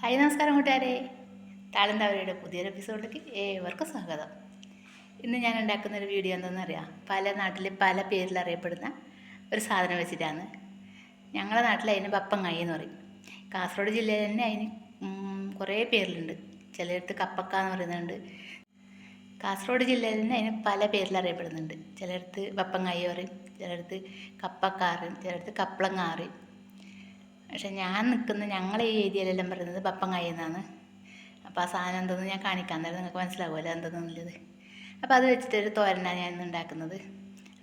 Hi നമസ്കാരം കൂട്ടുകാരെ. താളന്തവരയുടെ പുതിയൊരു എപ്പിസോഡിലേക്ക് ഏവർക്കും സ്വാഗതം. ഇന്ന് ഞാൻ ഉണ്ടാക്കുന്ന ഒരു വീഡിയോ എന്താണെന്ന് അറിയാം. പല നാട്ടിൽ പല പേരിൽ അറിയപ്പെടുന്ന ഒരു സാധനം വെച്ചിട്ടാണ്. ഞങ്ങളുടെ നാട്ടിൽ അതിന് പപ്പങ്ങായി എന്ന് പറയും. കാസർഗോഡ് ജില്ലയിൽ തന്നെ അതിന് കുറേ പേരിലുണ്ട്. ചിലയിടത്ത് കപ്പക്ക എന്ന് പറയുന്നുണ്ട്. കാസർഗോഡ് ജില്ലയിൽ തന്നെ അതിന് പല പേരിൽ അറിയപ്പെടുന്നുണ്ട്. ചിലയിടത്ത് പപ്പങ്ങായി പറയും ചിലയിടത്ത് കപ്പക്കാറ് ചിലയിടത്ത് കപ്പളങ്ങാറ് പക്ഷെ ഞാൻ നിൽക്കുന്ന ഞങ്ങളെ ഈ ഏരിയയിലെല്ലാം പറയുന്നത് പപ്പങ്ങായി എന്നാണ് അപ്പോൾ ആ സാധനം എന്തെന്ന് ഞാൻ കാണിക്കാൻ നേരം നിങ്ങൾക്ക് മനസ്സിലാവുമല്ലോ എന്തെന്നുള്ളത് അപ്പോൾ അത് വെച്ചിട്ടൊരു തോരനാണ് ഞാൻ ഇന്ന് ഉണ്ടാക്കുന്നത്.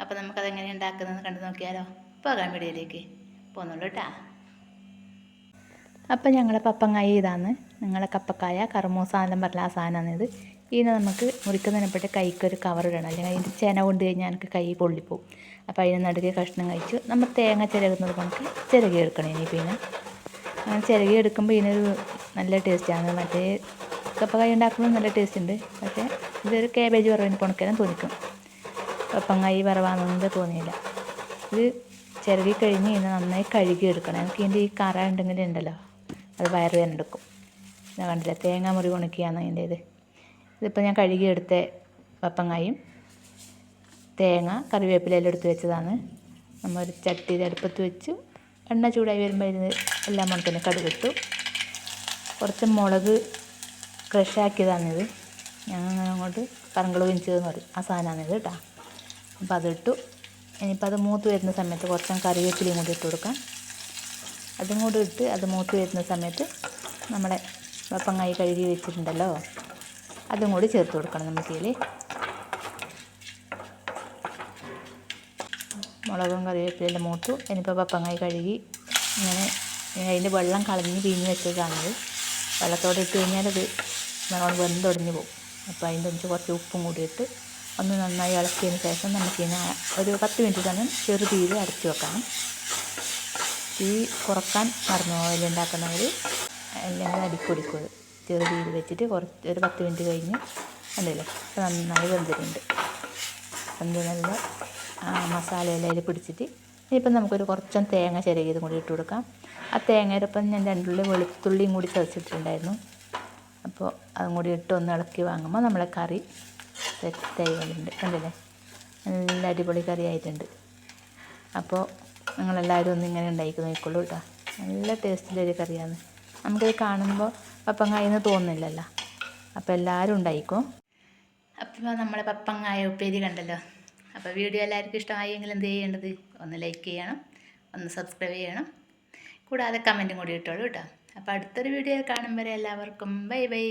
അപ്പോൾ നമുക്കതെങ്ങനെ ഉണ്ടാക്കുന്നത് കണ്ടു നോക്കിയാലോ? പോകാം വീഡിയോയിലേക്ക്. പോകുന്നുള്ളൂ കേട്ടാ അപ്പം ഞങ്ങളെ പപ്പങ്ങായി ഇതാണ്. നിങ്ങളെ കപ്പക്കായ കറുമൂസ എല്ലാം പറഞ്ഞ ആ സാധനമാണിത്. ഇതിന് നമുക്ക് മുറിക്കുന്നതിനെപ്പെട്ട് കൈക്കൊരു കവർ ഇടണം. അല്ലെങ്കിൽ അതിന്റെ ചെന കൊണ്ട് കഴിഞ്ഞാൽ എനിക്ക് കൈ പൊള്ളിപ്പോവും. അപ്പോൾ അതിന് നടുക്കെ കഷ്ണം കഴിച്ചു. നമ്മൾ തേങ്ങ ചിരകുന്നത് നമുക്ക് ചിരകി എടുക്കണം ഇനി പിന്നെ അങ്ങനെ ചിരകി എടുക്കുമ്പോൾ ഇതിനൊരു നല്ല ടേസ്റ്റാണ് മറ്റേ കപ്പ കൈ ഉണ്ടാക്കുമ്പോൾ നല്ല ടേസ്റ്റ് ഉണ്ട്. പക്ഷേ ഇതൊരു കാബേജ് വറവിന് പൊണക്കാനും തോന്നിക്കും. കപ്പങ്ങായി വറവാണെന്ന് തോന്നിയില്ല. ഇത് ചിരകി കഴിഞ്ഞ് ഇതിനെ നന്നായി കഴുകി എടുക്കണം എനിക്ക് ഇതിന്റെ ഈ കറ ഉണ്ടെങ്കിൽ ഉണ്ടല്ലോ. അത് വയറുവേനെടുക്കും കണ്ടില്ല? തേങ്ങ മുറി ഉണക്കിയാണ് അതിന്റെ ഇത് ഇതിപ്പോൾ ഞാൻ കഴുകിയെടുത്ത പപ്പങ്ങായും തേങ്ങ കറിവേപ്പിലെല്ലാം എടുത്ത് വെച്ചതാണ്. നമ്മൾ ഒരു ചട്ടിയിൽ അടുപ്പത്ത് വെച്ചു. എണ്ണ ചൂടായി വരുമ്പോൾ ഇതിന് എല്ലാം ഉണക്കിന് കടുകിട്ടു കുറച്ച് മുളക് ക്രഷാക്കിയതാണിത് ഞാൻ അങ്ങോട്ട് പറങ്കൾ വെഞ്ചതെന്ന് പറയും. ആ സാധനമാണിത് കേട്ടോ. അപ്പോൾ അതിട്ടു ഇനിയിപ്പോൾ അത് മൂത്ത് വരുന്ന സമയത്ത് കുറച്ച് കറിവേപ്പിലയും കൂടി ഇട്ട് കൊടുക്കാം. അതും കൂടി ഇട്ട് അത് മൂത്ത് വരുന്ന സമയത്ത് നമ്മുടെ വപ്പങ്ങായി കഴുകി വെച്ചിട്ടുണ്ടല്ലോ. അതും കൂടി ചേർത്ത് കൊടുക്കണം നമുക്കിതിൽ മുളകും കറിവേപ്പിലെല്ലാം മൂത്തു. ഇനിയിപ്പോൾ പപ്പങ്ങായി കഴുകി ഇങ്ങനെ അതിന്റെ വെള്ളം കളഞ്ഞ് പിഴിഞ്ഞ് വെച്ചതാണിത് വെള്ളത്തോടെ ഇട്ട് കഴിഞ്ഞാൽ അത് നല്ലോണം വെന്തൊടിഞ്ഞ് പോകും. അപ്പോൾ അതിന്റെ ഒന്നിച്ച് കുറച്ച് ഉപ്പും കൂടി ഇട്ട് ഒന്ന് നന്നായി ഇളക്കിയതിന് ശേഷം നമുക്കിതിനെ ഒരു പത്ത് മിനിറ്റ് തന്നെ ചെറു തീയിൽ അടച്ച് വെക്കണം. തീ കുറയ്ക്കാൻ മറന്നു ഉണ്ടാക്കുന്നവർ എല്ലാം അടിക്കൊടിക്കും അത് ചെറു തീയിൽ വെച്ചിട്ട് കുറച്ച് ഒരു പത്ത് മിനിറ്റ് കഴിഞ്ഞ് അപ്പോൾ നന്നായി വെന്തിട്ടുണ്ട്. വെന്ത് നല്ല മസാലയെല്ലാം അതിൽ പിടിച്ചിട്ട് ഇനിയിപ്പം നമുക്കൊരു കുറച്ചും തേങ്ങ ചിരകിയതും കൂടി ഇട്ട് കൊടുക്കാം. ആ തേങ്ങയോടൊപ്പം ഞാൻ രണ്ടുള്ളി വെളുത്തുള്ളിയും കൂടി ചതച്ചിട്ടുണ്ടായിരുന്നു. അപ്പോൾ അതും കൂടി ഇട്ട് ഒന്ന് ഇളക്കി വാങ്ങുമ്പോൾ നമ്മളെ കറി സെറ്റായി വരുന്നുണ്ട് കണ്ടില്ലേ? നല്ല അടിപൊളി കറി ആയിട്ടുണ്ട് അപ്പോൾ നിങ്ങളെല്ലാവരും ഒന്ന് ഇങ്ങനെ ഉണ്ടാക്കി നോക്കിക്കോളൂ കേട്ടോ. നല്ല ടേസ്റ്റിലൊരു കറിയാണ്. നമുക്കത് കാണുമ്പോൾ പപ്പങ്ങായെന്ന് തോന്നുന്നില്ലല്ലോ. അപ്പോൾ എല്ലാവരും ഉണ്ടായിക്കോ? അപ്പോൾ നമ്മളെ പപ്പങ്ങായ ഉപ്പേരി കണ്ടല്ലോ. അപ്പോൾ വീഡിയോ എല്ലാവർക്കും ഇഷ്ടമായെങ്കിൽ എന്ത് ചെയ്യേണ്ടത്? ഒന്ന് ലൈക്ക് ചെയ്യണം ഒന്ന് സബ്സ്ക്രൈബ് ചെയ്യണം. കൂടാതെ കമന്റും കൂടി ഇട്ടോളൂ കേട്ടോ. അപ്പോൾ അടുത്തൊരു വീഡിയോ കാണും വരെ എല്ലാവർക്കും. Bye bye